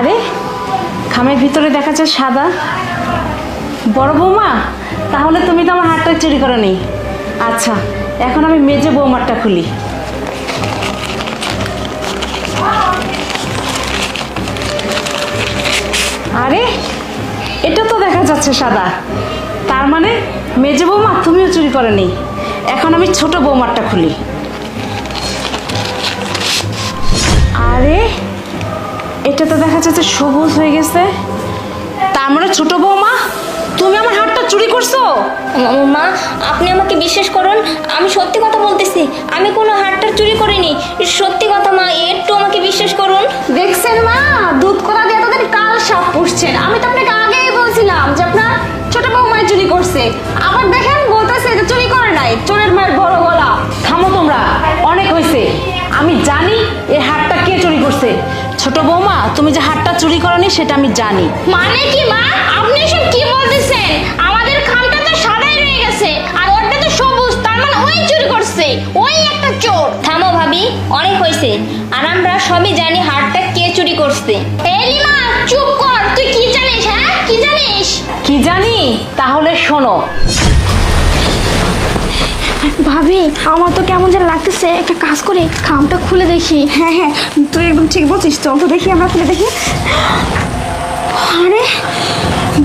আরে, খামের ভিতরে দেখা যাচ্ছে সাদা। বড় বৌমা, তাহলে তুমি তো আমার হাতটা চুরি করে নি আচ্ছা এখন আমি মেজে বৌমারটা খুলি। আরে, এটা তো দেখা যাচ্ছে সাদা। তার মানে মেজে বৌমা, তুমিও চুরি করেনি। এখন আমি ছোট বৌমারটা খুলি। আরে এটা তো দেখা যাচ্ছে সবুজ হয়ে গেছে। তার মানে ছোট বৌমা তুমি আমার হাতটা চুরি করছ? মা আপনি আমাকে বিশ্বাস করুন আমি সত্যি কথা বলতেছি। আমি কোনো হারটার চুরি করিনি। সত্যি কথা মা একটু আমাকে বিশ্বাস করুন। দেখছেন মা? দুধ কলা দিয়ে তোদের কাল সাপ পুষছেন। আমি তো আপনাকে আগেই বলছিলাম যে আপনার ছোট বৌমায় চুরি করছে। আবার দেখেন বলতেছে যে চুরি করে নাই। চোরের মায়ের বড় গলা। থামো তোমরা অনেক হয়েছে। আমি জানি ছোট বৌমা তুমি যে হারটা চুরি করনি সেটা আমি জানি। মানে কি মা? আপনি সব কি বলতেছেন? আমাদের খামটা তো সাদাই রয়ে গেছে আর ওটা তো সবুজ তার মানে ওই চুরি করছে ওই একটা চোর। থামো ভাবি অনেক হয়েছে আর আমরা সবই জানি হারটা কে চুরি করছে। এলিমা চুপ কর তুই কি জানিস হ্যাঁ? কি জানিস? কি জানি? তাহলে শোনো ভাবি আমার তো কেমন যেন লাগতেছে একটা কাজ করে খামটা খুলে দেখি। হ্যাঁ হ্যাঁ তুই একদম ঠিক বলছিস চল তো দেখি আমরা খুলে দেখি। আরে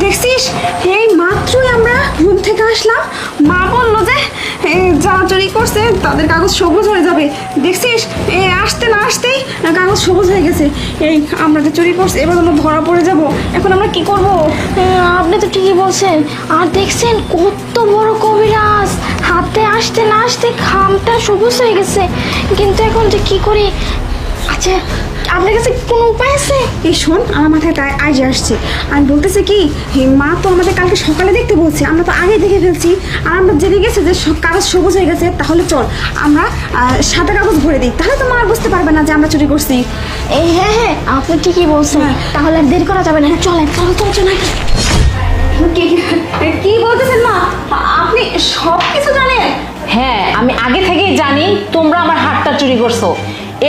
দেখছিস? এই মাত্রই আমরা রুম থেকে আসলাম। মা বলল যে যারা চুরি করছে তাদের কাগজ সবুজ হয়ে যাবে। দেখছিস? এ আসতে না আসতেই কাগজ সবুজ হয়ে গেছে। এই আমরা যে চুরি করছি এবার আমরা ধরা পড়ে যাব। এখন আমরা কি করব? আপনি তো ঠিকই বলছেন। আর দেখছেন কত বড় কবিরাজ হাতে আসতে না আসতে খামটা সবুজ হয়ে গেছে। কিন্তু এখন যে কি করি? আচ্ছা আপনার কাছে কোনো উপায় আছে? এই শোন আমার মাথায় তাই আজ আসছে। আমি বলতেছে কি মা তো আমাদের কালকে সকালে দেখতে বলছে আমরা তো আগে দেখে ফেলছি। আর আমরা জেনে গেছি যে সব কাগজ সবুজ হয়ে গেছে তাহলে চল আমরা সাদা কাগজ ভরে দিই। তাহলে তো মা আর বুঝতে পারবে না যে আমরা চুরি করছি। এই হ্যাঁ হ্যাঁ আপনি ঠিকই বলছেন। তাহলে আর দেরি করা যাবে না। চলেন চল চল চল কি? জানি তোমরা আমার হাতটা চুরি করছ।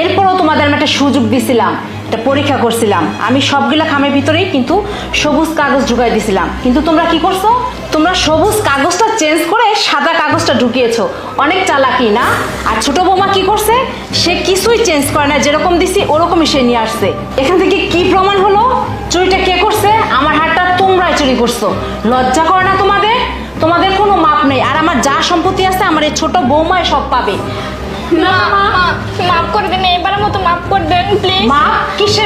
এরপরও তোমাদের আমি একটা সুযোগ দিছিলাম, একটা পরীক্ষা করছিলাম। আমি সবগুলা খামের ভিতরেই কিন্তু সবুজ কাগজ ঢুকাই দিছিলাম। কিন্তু তোমরা কি করছ? তোমরা সবুজ কাগজটা চেঞ্জ করে সাদা কাগজটা ঢুকিয়েছো। অনেক চালাকি না? আর ছোট বৌমা কি করছে? সে কিছুই চেঞ্জ করে না, যেরকম দিছি ওরকমই সে নিয়ে আসছে। এখান থেকে কি প্রমাণ হলো? চুরিটা কে করছে? আমার হাতটা তোমরাই চুরি করছ। লজ্জা করে না তোমাদের? তোমাদের কোনো মাপ নেই। আর আমার যা সম্পত্তি আছে আমার এই ছোট বৌমায় সব পাবে। না মা মাফ করে দেন এবারের মতো মাফ করে দেন প্লিজ মা কিসের?